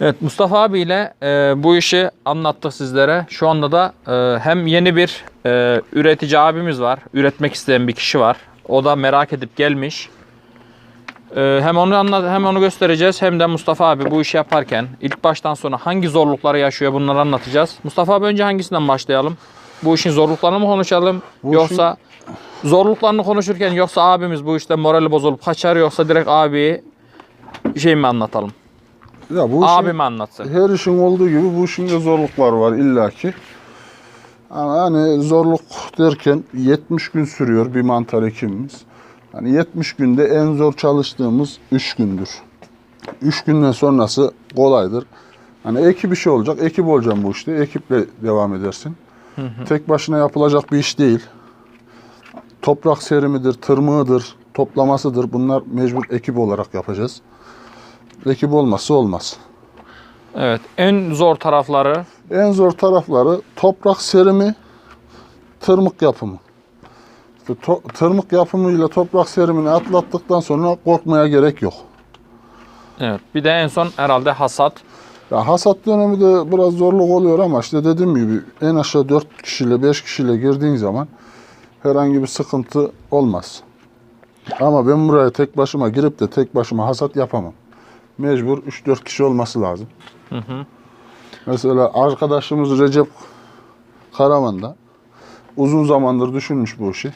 Evet Mustafa abiyle e, bu işi anlattık sizlere. Şu anda da e, hem yeni bir e, üretici abimiz var. Üretmek isteyen bir kişi var. O da merak edip gelmiş. E, hem onu anlat hem onu göstereceğiz hem de Mustafa abi bu işi yaparken ilk baştan sonra hangi zorlukları yaşıyor bunları anlatacağız. Mustafa abi önce hangisinden başlayalım? Bu işin zorluklarını mı konuşalım Bu yoksa zorluklarını konuşurken yoksa abimiz bu işte morali bozulup kaçar yoksa direkt abi şey mi anlatalım? Ya bu işin- Abim anlatsın. her işin olduğu gibi bu işin de zorluklar var illaki. Ama hani zorluk derken 70 gün sürüyor bir mantar ekimimiz. Hani 70 günde en zor çalıştığımız 3 gündür. 3 günden sonrası kolaydır. Hani ekip işi olacak, ekip olacağım bu işte. Ekiple devam edersin. Tek başına yapılacak bir iş değil. Toprak serimidir, tırmığıdır, toplamasıdır. Bunlar mecbur ekip olarak yapacağız. Ekip olmazsa olmaz. Evet. En zor tarafları En zor tarafları toprak serimi, tırmık yapımı. İşte to- tırmık yapımıyla toprak serimini atlattıktan sonra korkmaya gerek yok. evet. Bir de en son herhalde hasat. Ya hasat dönemi de biraz zorluk oluyor ama işte dediğim gibi en aşağı 4 kişiyle 5 kişiyle girdiğin zaman herhangi bir sıkıntı olmaz. Ama ben buraya tek başıma girip de tek başıma hasat yapamam. Mecbur 3-4 kişi olması lazım. Mesela arkadaşımız Recep Karaman'da uzun zamandır düşünmüş bu işi.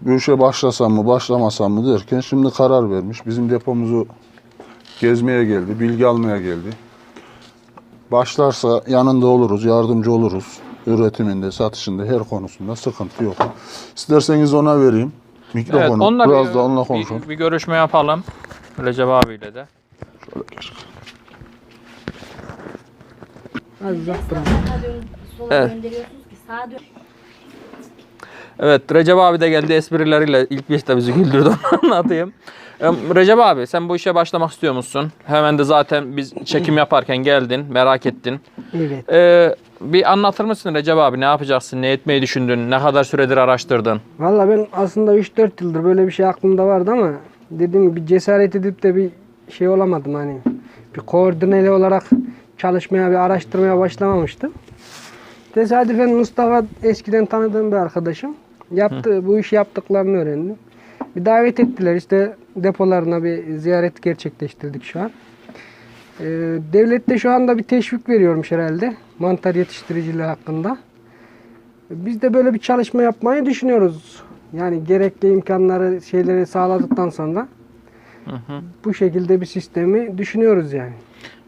Bu işe başlasam mı başlamasam mı derken şimdi karar vermiş. Bizim depomuzu gezmeye geldi, bilgi almaya geldi. Başlarsa yanında oluruz, yardımcı oluruz. Üretiminde, satışında, her konusunda sıkıntı yok. İsterseniz ona vereyim. Mikrofonu Evet, onunla biraz bir, da onunla bir- konuşalım. Bir, görüşme yapalım. Recep abiyle de. Az uzak Evet. Evet Recep abi de geldi esprileriyle ilk başta bizi güldürdü anlatayım. Recep abi sen bu işe başlamak istiyor musun? Hemen de zaten biz çekim yaparken geldin merak ettin. Evet. Ee, bir anlatır mısın Recep abi ne yapacaksın ne etmeyi düşündün ne kadar süredir araştırdın? Valla ben aslında 3-4 yıldır böyle bir şey aklımda vardı ama dediğim gibi bir cesaret edip de bir şey olamadım hani. Bir koordineli olarak çalışmaya bir araştırmaya başlamamıştım. Tesadüfen Mustafa eskiden tanıdığım bir arkadaşım. Yaptı, bu işi yaptıklarını öğrendim. Bir davet ettiler işte depolarına bir ziyaret gerçekleştirdik şu an. Ee, devlet de şu anda bir teşvik veriyormuş herhalde mantar yetiştiriciliği hakkında. Biz de böyle bir çalışma yapmayı düşünüyoruz. Yani gerekli imkanları şeyleri sağladıktan sonra bu şekilde bir sistemi düşünüyoruz yani.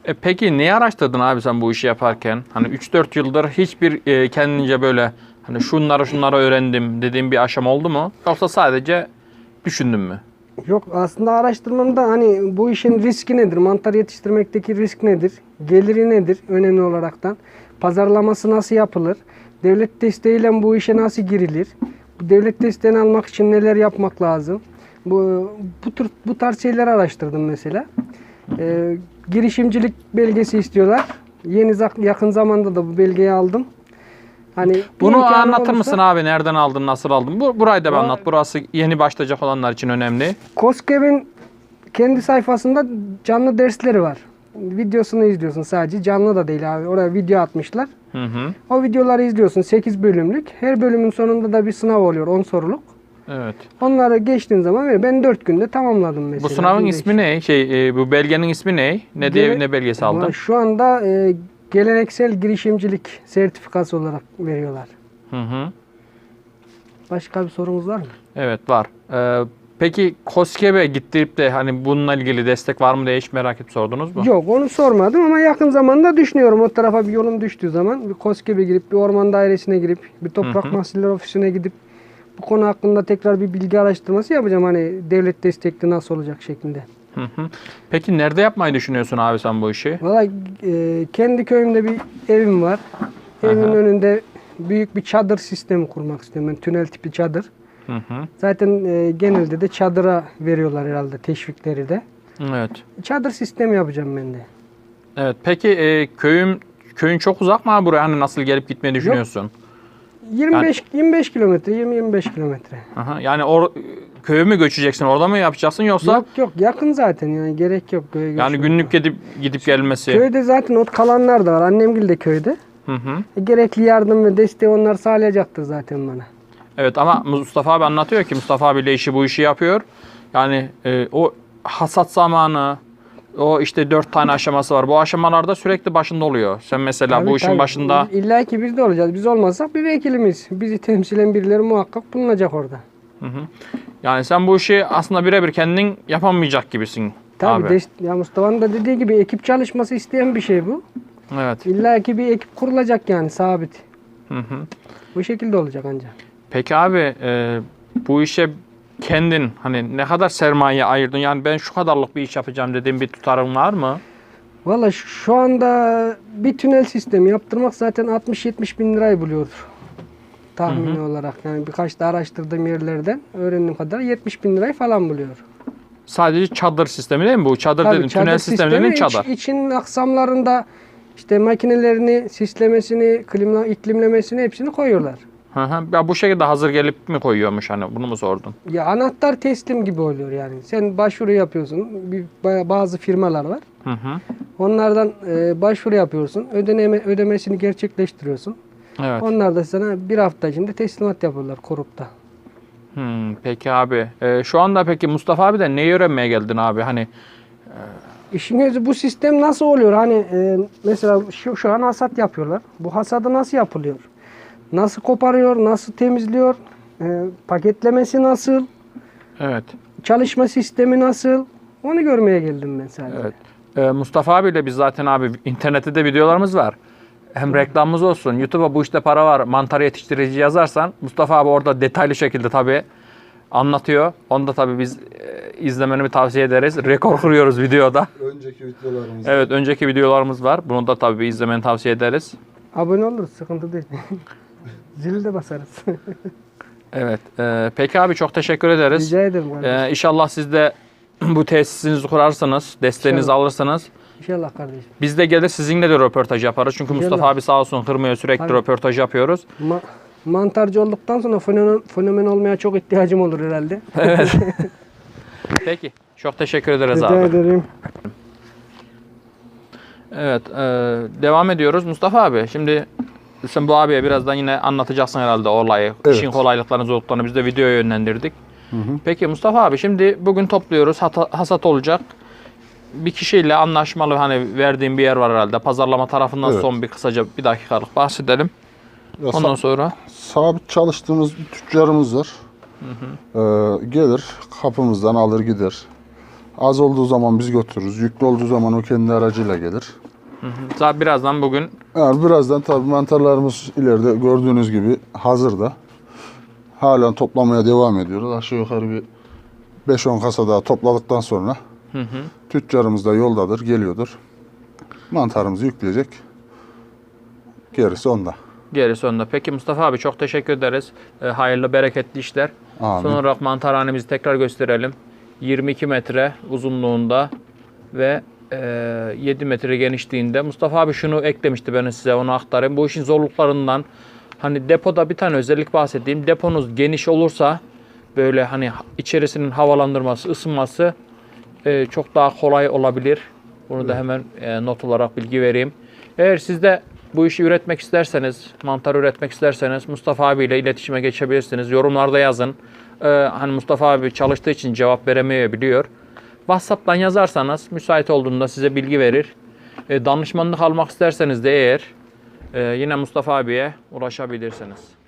E peki neyi araştırdın abi sen bu işi yaparken? Hani 3-4 yıldır hiçbir e, kendince böyle hani şunları şunları öğrendim dediğin bir aşama oldu mu? Yoksa sadece düşündün mü? Yok aslında araştırmamda hani bu işin riski nedir? Mantar yetiştirmekteki risk nedir? Geliri nedir önemli olaraktan? Pazarlaması nasıl yapılır? Devlet desteğiyle bu işe nasıl girilir? Devlet desteğini almak için neler yapmak lazım? Bu bu tür bu tarz şeyler araştırdım mesela. Ee, girişimcilik belgesi istiyorlar. Yeni yakın zamanda da bu belgeyi aldım. Hani Bunu anlatır olursa- mısın abi? Nereden aldın, nasıl aldın? Bu, burayı da bir anlat. Burası yeni başlayacak olanlar için önemli. Koskev'in kendi sayfasında canlı dersleri var. Videosunu izliyorsun sadece. Canlı da değil abi. Oraya video atmışlar. Hı hı. O videoları izliyorsun. 8 bölümlük. Her bölümün sonunda da bir sınav oluyor. 10 soruluk. Evet. Onları geçtiğin zaman veriyor. Ben 4 günde tamamladım mesela. Bu sınavın Günde ismi ne? Şey, e, bu belgenin ismi ne? Ne diye Gele- ne belgesi aldın? Şu anda e, geleneksel girişimcilik sertifikası olarak veriyorlar. Hı hı. Başka bir sorumuz var mı? Evet var. Ee, peki KOSGEB'e gittirip de hani bununla ilgili destek var mı diye hiç merak edip sordunuz mu? Yok onu sormadım ama yakın zamanda düşünüyorum. O tarafa bir yolum düştüğü zaman bir KOSGEB'e girip bir orman dairesine girip bir toprak mahsulleri ofisine gidip bu konu hakkında tekrar bir bilgi araştırması yapacağım. Hani devlet destekli nasıl olacak şeklinde. Hı hı. Peki nerede yapmayı düşünüyorsun abi sen bu işi? Valla e, kendi köyümde bir evim var. Aha. önünde büyük bir çadır sistemi kurmak istiyorum. Ben tünel tipi çadır. Hı hı. Zaten e, genelde de çadıra veriyorlar herhalde teşvikleri de. Evet. Çadır sistemi yapacağım ben de. Evet. Peki e, köyüm köyün çok uzak mı abi buraya? Hani nasıl gelip gitmeyi düşünüyorsun? 25 25 kilometre 20 25 kilometre. Aha, yani or, köye mü göçeceksin? Orada mı yapacaksın yoksa Yok yok yakın zaten yani gerek yok köye yani göçmeye. günlük gidip gidip gelmesi? Köyde zaten ot kalanlar da var. Annemgil de köyde. Hı hı. E, gerekli yardım ve desteği onlar sağlayacaktır zaten bana. Evet ama Mustafa abi anlatıyor ki Mustafa abiyle işi bu işi yapıyor. Yani e, o hasat zamanı o işte dört tane aşaması var. Bu aşamalarda sürekli başında oluyor. Sen mesela Tabii, bu işin tabii. başında İlla ki biz de olacağız. Biz olmazsak bir vekilimiz. Bizi temsilen birileri muhakkak bulunacak orada. yani sen bu işi aslında birebir kendin yapamayacak gibisin Tabii abi. dest- ya Mustafa'nın da dediği gibi ekip çalışması isteyen bir şey bu. Evet. İlla ki bir ekip kurulacak yani sabit. Hı hı. Bu şekilde olacak ancak. Peki abi e, bu işe kendin hani ne kadar sermaye ayırdın? Yani ben şu kadarlık bir iş yapacağım dediğin bir tutarın var mı? Valla şu- anda bir tünel sistemi yaptırmak zaten 60-70 bin lirayı buluyordur. Tahmini olarak yani birkaç da araştırdığım yerlerden öğrendiğim kadar 70 bin lirayı falan buluyor. Sadece çadır sistemi değil mi bu? Çadır Tabii dedim, çadır tünel sistemi dedin iç- çadır. için aksamlarında işte makinelerini, sislemesini, klima, iklimlemesini hepsini koyuyorlar. Hı hı. Ya bu şekilde hazır gelip mi koyuyormuş hani bunu mu sordun? Ya anahtar teslim gibi oluyor yani. Sen başvuru yapıyorsun. Bir, ba- bazı firmalar var. Hı hı. Onlardan e, başvuru yapıyorsun. Ödeme, ödemesini gerçekleştiriyorsun. Evet. Onlar da sana bir hafta içinde teslimat yapıyorlar korupta. Hmm, peki abi. Ee, şu anda peki Mustafa abi de neyi öğrenmeye geldin abi? Hani İşin özü bu sistem nasıl oluyor? Hani e, mesela şu, şu an hasat yapıyorlar. Bu hasadı nasıl yapılıyor? Nasıl koparıyor? Nasıl temizliyor? E, paketlemesi nasıl? evet. Çalışma sistemi nasıl? Onu görmeye geldim ben sadece. Evet. Ee, Mustafa abiyle biz zaten abi internette de videolarımız var. Hem reklamımız olsun. YouTube'a bu işte para var. Mantar yetiştirici yazarsan Mustafa abi orada detaylı şekilde tabii anlatıyor. Onu da tabii biz e, izlemeni tavsiye ederiz. Rekor kırıyoruz videoda. Önceki videolarımız. Evet önceki videolarımız var. Bunu da tabii izlemeni tavsiye ederiz. Abone oluruz sıkıntı değil. Zili de basarız. Evet. e, peki abi çok teşekkür ederiz. Rica ederim kardeşim. Ee, inşallah siz de bu tesisinizi kurarsanız, desteğinizi İnşallah. alırsanız İnşallah kardeşim. biz de gelir sizinle de röportaj yaparız. Çünkü İnşallah. Mustafa abi sağ olsun kırmıyor sürekli Tabii. röportaj yapıyoruz. Ma- mantarcı olduktan sonra fenomen, fenomen olmaya çok ihtiyacım olur herhalde. Peki. Çok teşekkür ederiz Rica abi. ederim. Evet. e, devam ediyoruz. Mustafa abi şimdi sen bu abiye birazdan yine anlatacaksın herhalde olayı. Evet. İşin kolaylıklarını, zorluklarını biz de videoya yönlendirdik. Peki Mustafa abi şimdi bugün topluyoruz. hata- hasat olacak. Bir kişiyle anlaşmalı hani verdiğim bir yer var herhalde. Pazarlama tarafından Evet. son bir kısaca bir dakikalık bahsedelim. Ya Ondan sa- sonra sabit çalıştığımız bir tüccarımız var. Ee, gelir kapımızdan alır gider. Az olduğu zaman biz götürürüz. Yüklü olduğu zaman o kendi aracıyla gelir. Zaten birazdan bugün Yani birazdan tabii mantarlarımız ileride gördüğünüz gibi hazırda. Halen toplamaya devam ediyoruz. Aşağı yukarı bir 5-10 kasa daha topladıktan sonra tüccarımız da yoldadır, geliyordur. Mantarımızı yükleyecek. Gerisi onda. gerisi önde. Peki Mustafa abi çok teşekkür ederiz. Ee, hayırlı bereketli işler. Amin. Son olarak mantarhanemizi tekrar gösterelim. 22 metre uzunluğunda ve e, 7 metre genişliğinde. Mustafa abi şunu eklemişti ben size onu aktarayım. Bu işin zorluklarından hani depoda bir tane özellik bahsedeyim. Deponuz geniş olursa böyle hani içerisinin havalandırması, ısınması e, çok daha kolay olabilir. Bunu da hemen e, not olarak bilgi vereyim. Eğer siz de bu işi üretmek isterseniz, mantar üretmek isterseniz Mustafa abiyle iletişime geçebilirsiniz. Yorumlarda yazın. Ee, hani Mustafa abi çalıştığı için cevap veremeyebiliyor. WhatsApp'tan yazarsanız müsait olduğunda size bilgi verir. E, danışmanlık almak isterseniz de eğer e, yine Mustafa abiye ulaşabilirsiniz.